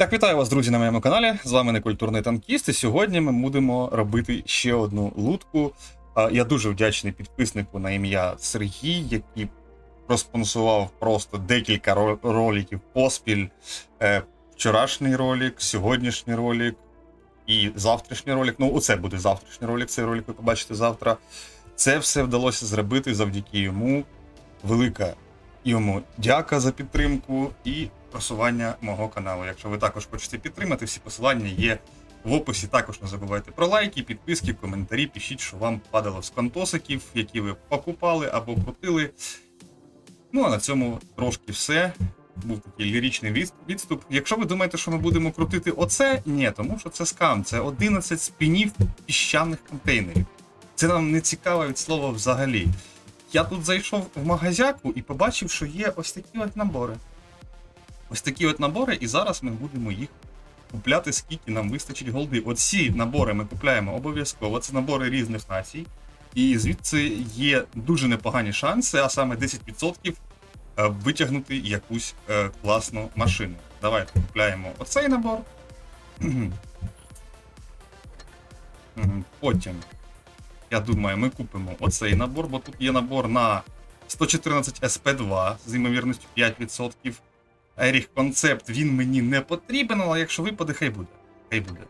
Так, вітаю вас, друзі, на моєму каналі. З вами некультурний танкіст. І сьогодні ми будемо робити ще одну лутку. Я дуже вдячний підписнику на ім'я Сергій, який проспонсував просто декілька ро- роликів поспіль. Е, Вчорашній ролик, сьогоднішній ролик і завтрашній ролик. Ну, оце буде завтрашній ролик, цей ролик ви побачите завтра. Це все вдалося зробити завдяки йому. Велика йому дяка за підтримку і просування мого каналу. Якщо ви також хочете підтримати, всі посилання є в описі. Також не забувайте про лайки, підписки, коментарі. Пишіть, що вам падало з контосиків, які ви покупали або крутили. Ну а на цьому трошки все. Був такий ліричний відступ. Якщо ви думаєте, що ми будемо крутити оце, ні, тому що це скам. Це 11 спінів піщаних контейнерів. Це нам не цікаво від слова взагалі. Я тут зайшов в магазяку і побачив, що є ось такі от набори. Ось такі от набори, і зараз ми будемо їх купляти, скільки нам вистачить голди. Оці набори ми купляємо обов'язково. Це набори різних націй. І звідси є дуже непогані шанси, а саме 10% е, витягнути якусь е, класну машину. Давайте купляємо оцей набор. Потім, я думаю, ми купимо оцей набор, бо тут є набор на 114 SP2 з ймовірністю 5%. Еріх концепт він мені не потрібен, але якщо випаде, хай буде. Хай буде.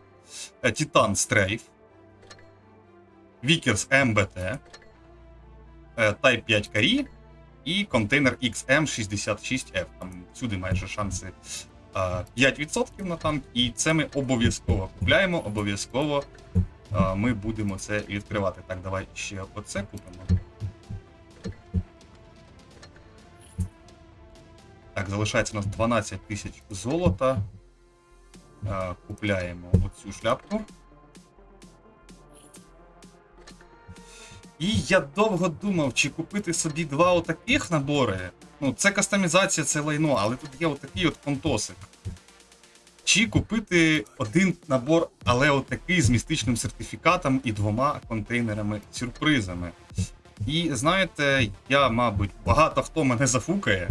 Е, Титан Стрейф. Вікерс МБТ. е, Type 5 Карі і контейнер XM66F. Там всюди майже шанси е, 5% на танк, і це ми обов'язково купляємо, обов'язково е, ми будемо це відкривати. Так, давай ще оце купимо. Так, залишається у нас 12 тисяч золота. Купляємо оцю шляпку. І я довго думав, чи купити собі два отаких набори. Ну, це кастомізація, це лайно, але тут є отакий от контосик. Чи купити один набор, але отакий з містичним сертифікатом і двома контейнерами-сюрпризами. І знаєте, я, мабуть, багато хто мене зафукає,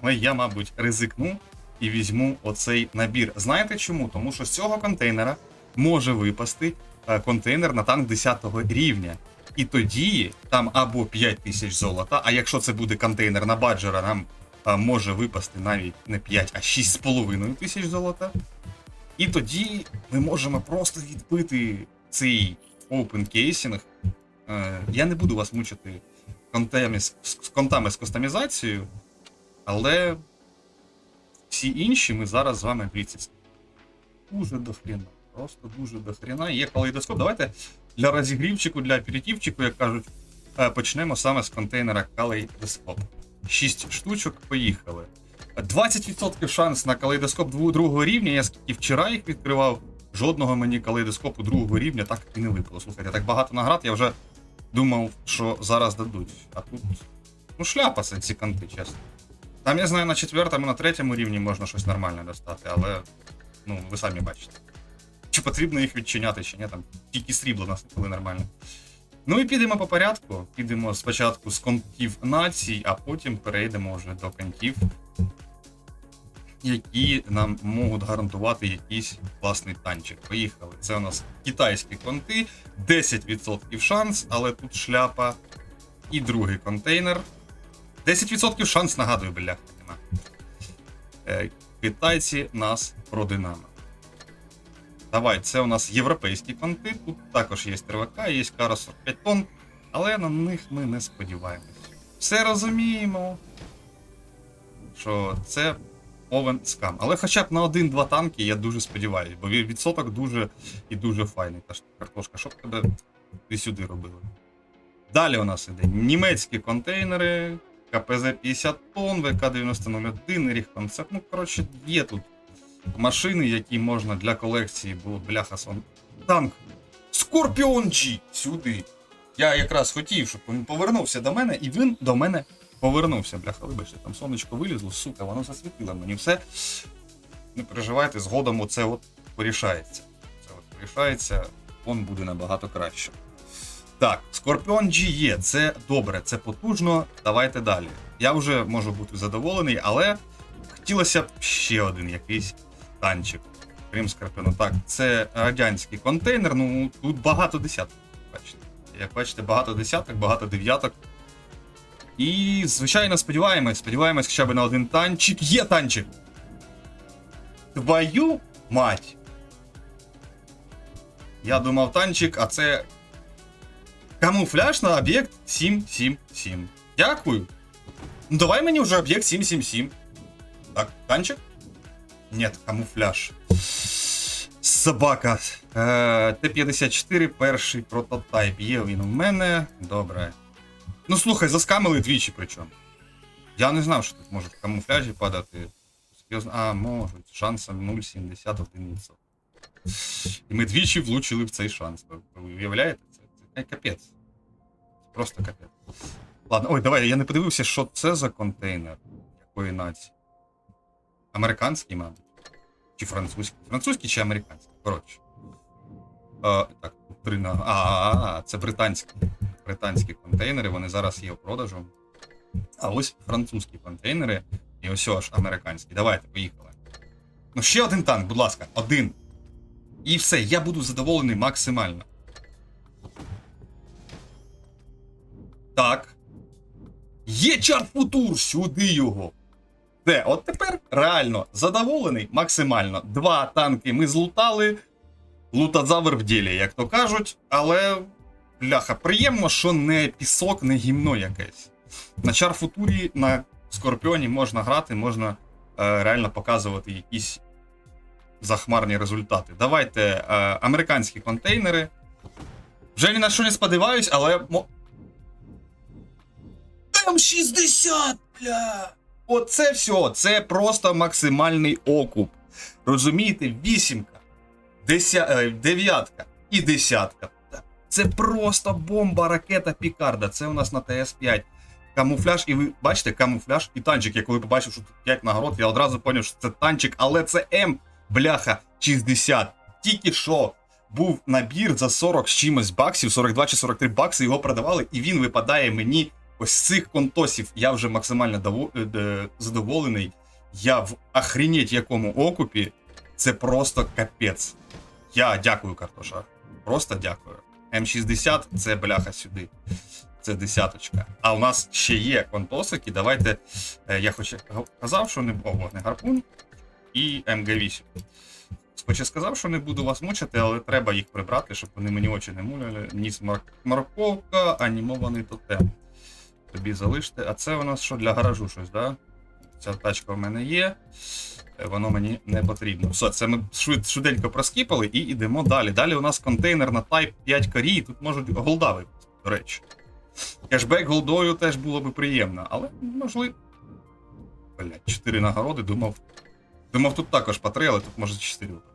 але я, мабуть, ризикну і візьму оцей набір. Знаєте чому? Тому що з цього контейнера може випасти е, контейнер на танк 10 рівня. І тоді там або 5 тисяч золота, а якщо це буде контейнер на баджера, нам може випасти навіть не 5, а 6,5 тисяч золота. І тоді ми можемо просто відбити цей open кейсінг. Е, Я не буду вас мучити контами з, з контами з кастомізацією, але всі інші ми зараз з вами дивіться. Дуже дохріна. Просто дуже дохріна. Є калейдоскоп. Давайте для розігрівчику, для аперитивчику, як кажуть, е, почнемо саме з контейнера калейдоскоп. 6 штучок, поїхали. 20% шанс на калейдоскоп другого рівня. Я скільки вчора їх відкривав, жодного мені калейдоскопу другого рівня так і не випало. Слухайте, так багато наград, я вже думав, що зараз дадуть. А тут. Ну, шляпа ці канти, чесно. Там, я знаю, на четвертому, на третьому рівні можна щось нормальне достати, але ну, ви самі бачите. Чи потрібно їх відчиняти, чи ні, там тільки срібло нас коли нормально. Ну і підемо по порядку. Підемо спочатку з контів націй, а потім перейдемо вже до контів, які нам можуть гарантувати якийсь класний танчик. Поїхали. Це у нас китайські конти, 10% шанс, але тут шляпа. І другий контейнер. 10% шанс, нагадую, бляха. Е, Китайці нас продинами. Давай, це у нас європейські конти. Тут також є ТРВК, є Кара 45 тонн, але на них ми не сподіваємось. Все розуміємо, що це повен скам. Але хоча б на один-два танки я дуже сподіваюся, бо відсоток дуже і дуже файний. Та ж картошка, що б тебе ти сюди робили? Далі у нас іде німецькі контейнери, КПЗ 50 тонн, ВК-9001, Ріг концепт. Ну, коротше, є тут машини, які можна для колекції, бо бляха сон. Танк. Скорпіон G! Сюди. Я якраз хотів, щоб він повернувся до мене, і він до мене повернувся. Бляха, вибачте, там сонечко вилізло, сука, воно засвітило мені все. Не переживайте, згодом оце от порішається. Це от порішається, он буде набагато краще. Так, Скорпіон G є, це добре, це потужно. Давайте далі. Я вже можу бути задоволений, але хотілося б ще один якийсь танчик. Крім Скорпіона. Так, це радянський контейнер. Ну, тут багато десяток. Бачите. Як бачите, багато десяток, багато дев'яток. І, звичайно, сподіваємось, сподіваємось хоча б на один танчик. Є танчик! Твою мать! Я думав танчик, а це. Камуфляж на об'єкт 777. Дякую. Ну давай мені вже об'єкт 777. Так, танчик? Нет, камуфляж. Собака. Е, Т-54, перший прототайп. Є він у мене. Добре. Ну слухай, заскамили двічі причому. Я не знав, що тут можуть в камуфляжі падати. Серйозно. А, можуть. Шансом 0,71%. І ми двічі влучили в цей шанс. Ви уявляєте? Це, це капець. Просто капець. Ладно, ой, давай, я не подивився, що це за контейнер. Якої нації. Американський, мабуть. Чи французький? Французький чи американський? Коротше. Е, так, тут. А, а, а, це британські. Британські контейнери, вони зараз є в продажу. А ось французькі контейнери. І ось аж американські. Давайте, поїхали. Ну, ще один танк, будь ласка, один. І все, я буду задоволений максимально. Так. Є чарт футур! Сюди його. Все, от тепер реально задоволений максимально. Два танки ми злутали. Лутазавр в ділі, як то кажуть, але. Бляха, приємно, що не пісок, не гімно якесь. На чарфутурі, на Скорпіоні можна грати, можна е, реально показувати якісь захмарні результати. Давайте е, американські контейнери. Вже ні на що не сподіваюсь, але. мо- М60, бля! Оце все, це просто максимальний окуп. Розумієте, вісімка, е, дев'ятка і десятка. Це просто бомба, ракета Пікарда. Це у нас на ТС-5. Камуфляж, і ви бачите, камуфляж і танчик. Я коли побачив, що тут 5 нагород, я одразу зрозумів, що це танчик, але це М, бляха, 60. Тільки що був набір за 40 з чимось баксів, 42 чи 43 бакси, його продавали, і він випадає мені ось цих контосів. Я вже максимально е, задоволений. Я в охренеть якому окупі. Це просто капець. Я дякую, картоша. Просто дякую. М60 це бляха сюди. Це десяточка. А у нас ще є контосики. Давайте. е, Я хоч казав, що не О, не гарпун і МГ8. Хоч я сказав, що не буду вас мучити, але треба їх прибрати, щоб вони мені очі не муляли. Ніс морковка, анімований тотем. Тобі залиште. А це у нас що для гаражу щось, да? Ця тачка в мене є. Е, Воно мені не потрібно. Все, це ми швид, швиденько проскіпали і йдемо далі. Далі у нас контейнер на Type 5 корі, тут можуть голда до речі. Кешбек голдою теж було би приємно, але можливо. Блять, 4 нагороди, думав. Думав, тут також 3, але тут може 4 випадати.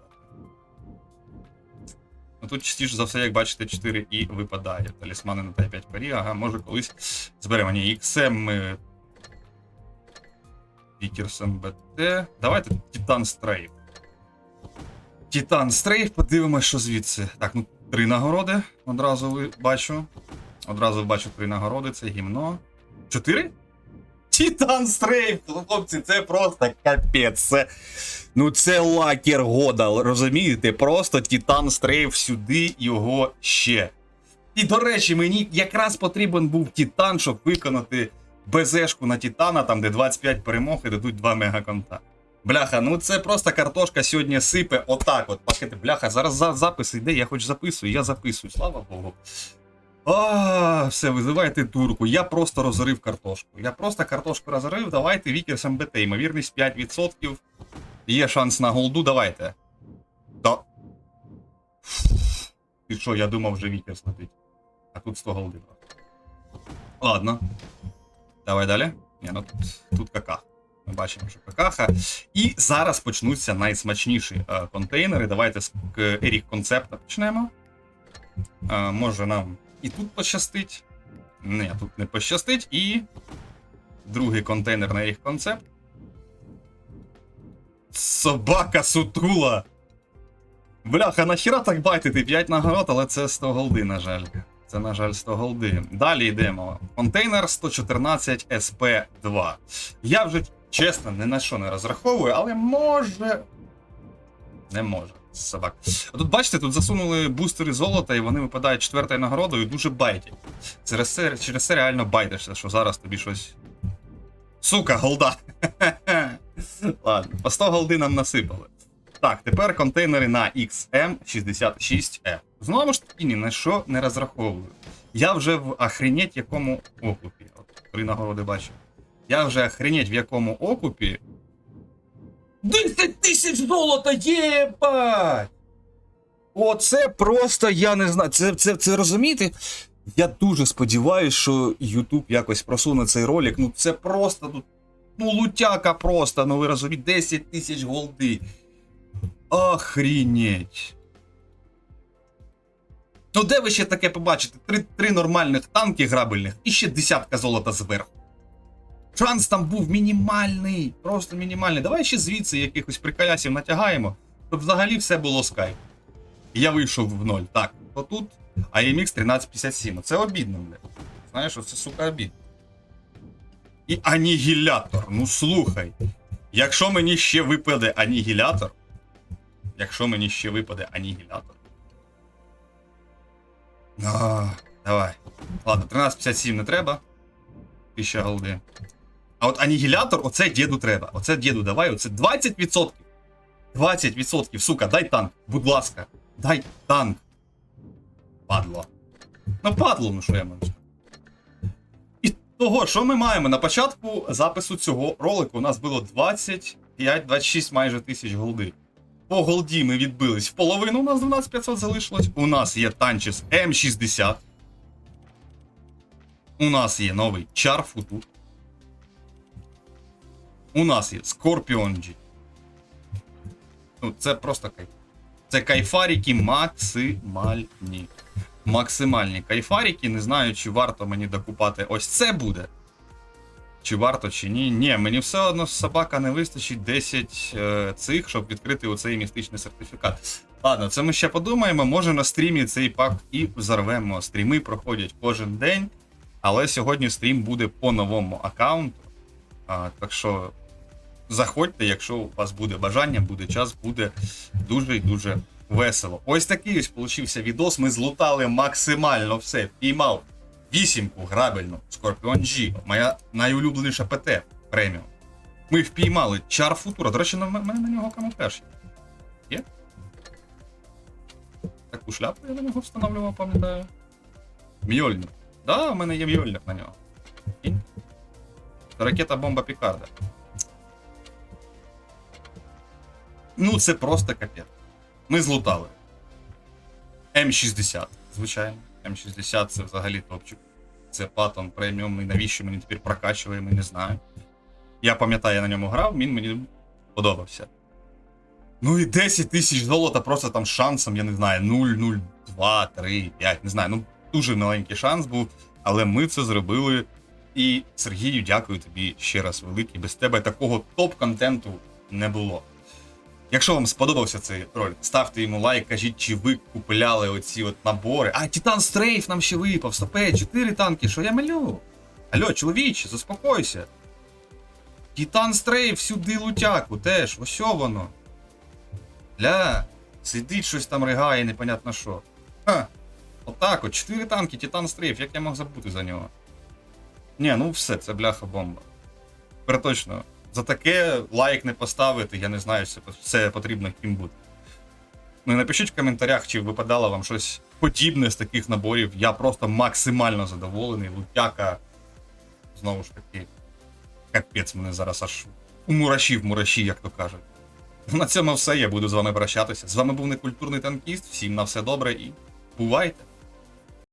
Ну тут частіше за все, як бачите, 4 і випадає. Талісмани на Type 5 корі, ага, може колись зберемо. Ні, XM ми Вікерсом БТ. Давайте Титан Стрейф. Титан Стрейф, подивимось, що звідси. Так, ну три нагороди. Одразу бачу. Одразу бачу три нагороди, це гімно. Чотири? Титан Стрейф! Ну, Хлопці, це просто капець. Це... Ну це лакер года, розумієте? Просто Титан Стрейф сюди його ще. І до речі, мені якраз потрібен був Титан, щоб виконати БЗшку на Титана, там де 25 перемог і дадуть 2 мегаконта. Бляха, ну це просто картошка сьогодні сипе отак от. Бляха, зараз запис йде, я хоч записую, я записую, слава Богу. А, все, визивайте турку. Я просто розрив картошку. Я просто картошку розрив. Давайте Вікерс МБТ. Ймовірність 5%. Є шанс на голду, давайте. Да. І що, я думав, вже Вікерс летить. А тут 100 голди. Ладно. Давай далі. Ні, ну тут, тут каках. Ми бачимо, що какаха. І зараз почнуться найсмачніші е, контейнери. Давайте з Ерік концепта почнемо. Е, може нам і тут пощастить. Ні, тут не пощастить. І другий контейнер на їх концепт. Собака сутула. Бляха, нахіра так байтити? 5 нагород, але це 100 голди, на жаль. Це, на жаль, 100 голди. Далі йдемо. Контейнер 114 SP2. Я вже чесно ні на що не розраховую, але може. Не може. Собак. А тут бачите, тут засунули бустери золота, і вони випадають четвертою нагородою дуже байтять. Через це, через це реально байтишся, що зараз тобі щось. Сука, голда. Ладно, по 100 голди нам насипали. Так, тепер контейнери на XM66E. Знову ж таки, ні на що не розраховую. Я вже в охренеть якому окупі. От три нагороди бачу. Я вже охренеть в якому окупі. 10 тисяч золота, єбать! Оце просто я не знаю. Це, це, це розумієте? Я дуже сподіваюся, що YouTube якось просуне цей ролик. Ну це просто ну, ну лутяка просто, ну ви розумієте, 10 тисяч голди. Охренеть. Ну де ви ще таке побачите? Три, три нормальних танки грабельних і ще десятка золота зверху. Шанс там був мінімальний, просто мінімальний. Давай ще звідси якихось приколясів натягаємо, щоб взагалі все було скай. І я вийшов в ноль. Так, то тут AMX 1357. Це обідно, блядь. Знаєш, це сука обідно. І анігілятор. Ну слухай. Якщо мені ще випаде анігілятор. Якщо мені ще випаде анігілятор. А, давай. Ладно, 1357 не треба. 1000 голди. А от анігілятор, оце діду треба. Оце діду давай, оце 20%. 20%, сука, дай танк. Будь ласка. Дай танк. Падло. Ну, падло, ну що я можу. І того, що ми маємо? На початку запису цього ролику у нас було 25-26 майже тисяч голди. По голді ми відбились в половину, у нас 12500 залишилось. У нас є танчес М60. У нас є новий Чар Футу. У нас є Scorpion G. Ну, це просто кайф. Це кайфаріки максимальні. Максимальні кайфаріки. Не знаю, чи варто мені докупати ось це буде. Чи варто, чи ні. Ні, мені все одно собака не вистачить 10 е, цих, щоб відкрити оцей містичний сертифікат. Ладно, це ми ще подумаємо. Може на стрімі цей пак і взорвемо. Стріми проходять кожен день. Але сьогодні стрім буде по новому аккаунту. А, так що заходьте, якщо у вас буде бажання, буде час, буде дуже і дуже весело. Ось такий ось получився відос. Ми злутали максимально все. Піймав вісімку грабельну Scorpion G, моя найулюбленіша ПТ преміум. Ми впіймали Чар Футура. До речі, на мене на нього камуфляж є. Таку шляпу я на нього встановлював, пам'ятаю. Мьольник. Да, у мене є мьольник на нього. Кінь. Це ракета бомба Пікарда. Ну, це просто капець. Ми злутали. М60, звичайно. М60 це взагалі топчик. Це патон преміум, і навіщо мені тепер прокачує, не знаю. Я пам'ятаю, я на ньому грав, він мені подобався. Ну і 10 тисяч золота просто там шансом, я не знаю, 0, 0, 2, 3, 5, не знаю. Ну, дуже маленький шанс був, але ми це зробили. І Сергію, дякую тобі ще раз великий. Без тебе такого топ-контенту не було. Якщо вам сподобався цей ролик, ставте йому лайк, кажіть, чи ви купляли оці от набори. А, Титан Стрейф нам ще випав, стопе, 4 танки, що я малю? Алло, чоловіче, заспокойся. Титан Стрейф сюди лутяку теж, ось воно. Ля, сидить щось там ригає, непонятно що. Ха. Отак от, 4 танки, Титан Стрейф, як я мог забути за нього? Ні, ну все, це бляха бомба. Тепер. За таке лайк не поставити, я не знаю, це, потрібно ким бути. Ну і напишіть в коментарях, чи випадало вам щось подібне з таких наборів. Я просто максимально задоволений. Лутяка. Знову ж таки. Капець мене зараз аж у мураші в мураші, як то кажуть. На цьому все. Я буду з вами прощатися. З вами був некультурний танкіст. Всім на все добре і бувайте!